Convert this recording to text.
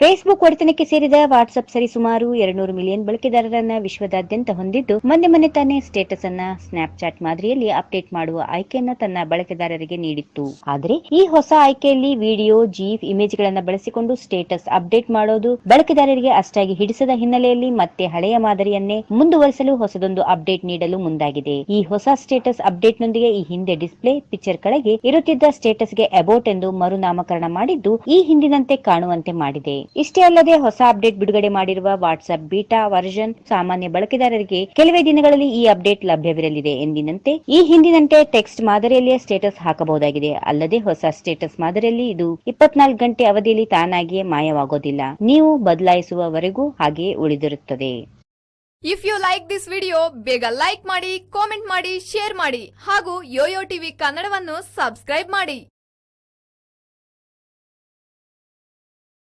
Facebook ಒಡೆತನಕ್ಕೆ ಸೇರಿದ WhatsApp ಸರಿಸುಮಾರು ಎರಡ್ನೂರು ಮಿಲಿಯನ್ ಬಳಕೆದಾರರನ್ನ ವಿಶ್ವದಾದ್ಯಂತ ಹೊಂದಿದ್ದು, ಮೊನ್ನೆ ಮೊನ್ನೆ ತಾನೇ ಸ್ಟೇಟಸ್ ಅನ್ನ ಸ್ನ್ಯಾಪ್ಚಾಟ್ ಮಾದರಿಯಲ್ಲಿ ಅಪ್ಡೇಟ್ ಮಾಡುವ ಆಯ್ಕೆಯನ್ನ ತನ್ನ ಬಳಕೆದಾರರಿಗೆ ನೀಡಿತ್ತು. ಆದರೆ ಈ ಹೊಸ ಆಯ್ಕೆಯಲ್ಲಿ ವಿಡಿಯೋ ಜೀಫ್ ಇಮೇಜ್ ಗಳನ್ನ ಬಳಸಿಕೊಂಡು ಸ್ಟೇಟಸ್ ಅಪ್ಡೇಟ್ ಮಾಡೋದು ಬಳಕೆದಾರರಿಗೆ ಅಷ್ಟಾಗಿ ಹಿಡಿಸದ ಹಿನ್ನೆಲೆಯಲ್ಲಿ ಮತ್ತೆ ಹಳೆಯ ಮಾದರಿಯನ್ನೇ ಮುಂದುವರಿಸಲು ಹೊಸದೊಂದು ಅಪ್ಡೇಟ್ ನೀಡಲು ಮುಂದಾಗಿದೆ. ಈ ಹೊಸ ಸ್ಟೇಟಸ್ ಅಪ್ಡೇಟ್ ನೊಂದಿಗೆ ಈ ಹಿಂದೆ ಡಿಸ್ಪ್ಲೇ ಪಿಕ್ಚರ್ ಕೆಳಗೆ ಇರುತ್ತಿದ್ದ ಸ್ಟೇಟಸ್ಗೆ ಅಬೌಟ್ ಎಂದು ಮರುನಾಮಕರಣ ಮಾಡಿದ್ದು ಈ ಹಿಂದಿನಂತೆ ಕಾಣುವಂತೆ ಮಾಡಿದೆ. ಇಷ್ಟೇ ಅಲ್ಲದೆ ಹೊಸ ಅಪ್ಡೇಟ್ ಬಿಡುಗಡೆ ಮಾಡಿರುವ ವಾಟ್ಸ್ಆಪ್ ಬೀಟಾ ವರ್ಷನ್ ಸಾಮಾನ್ಯ ಬಳಕೆದಾರರಿಗೆ ಕೆಲವೇ ದಿನಗಳಲ್ಲಿ ಈ ಅಪ್ಡೇಟ್ ಲಭ್ಯವಿರಲಿದೆ ಎಂದಿನಂತೆ. ಈ ಹಿಂದಿನಂತೆ ಟೆಕ್ಸ್ಟ್ ಮಾದರಿಯಲ್ಲಿಯೇ ಸ್ಟೇಟಸ್ ಹಾಕಬಹುದಾಗಿದೆ. ಅಲ್ಲದೆ ಹೊಸ ಸ್ಟೇಟಸ್ ಮಾದರಿಯಲ್ಲಿ ಇದು ಇಪ್ಪತ್ನಾಲ್ಕು ಗಂಟೆ ಅವಧಿಯಲ್ಲಿ ತಾನಾಗಿಯೇ ಮಾಯವಾಗೋದಿಲ್ಲ. ನೀವು ಬದಲಾಯಿಸುವವರೆಗೂ ಹಾಗೆಯೇ ಉಳಿದಿರುತ್ತದೆ. If you like this video ಬೇಗ ಲೈಕ್ ಮಾಡಿ ಕಾಮೆಂಟ್ ಮಾಡಿ ಶೇರ್ ಮಾಡಿ ಹಾಗೂ ಯೋಯೋ ಟಿವಿ ಕನ್ನಡವನ್ನು ಸಬ್ಸ್ಕ್ರೈಬ್ ಮಾಡಿ.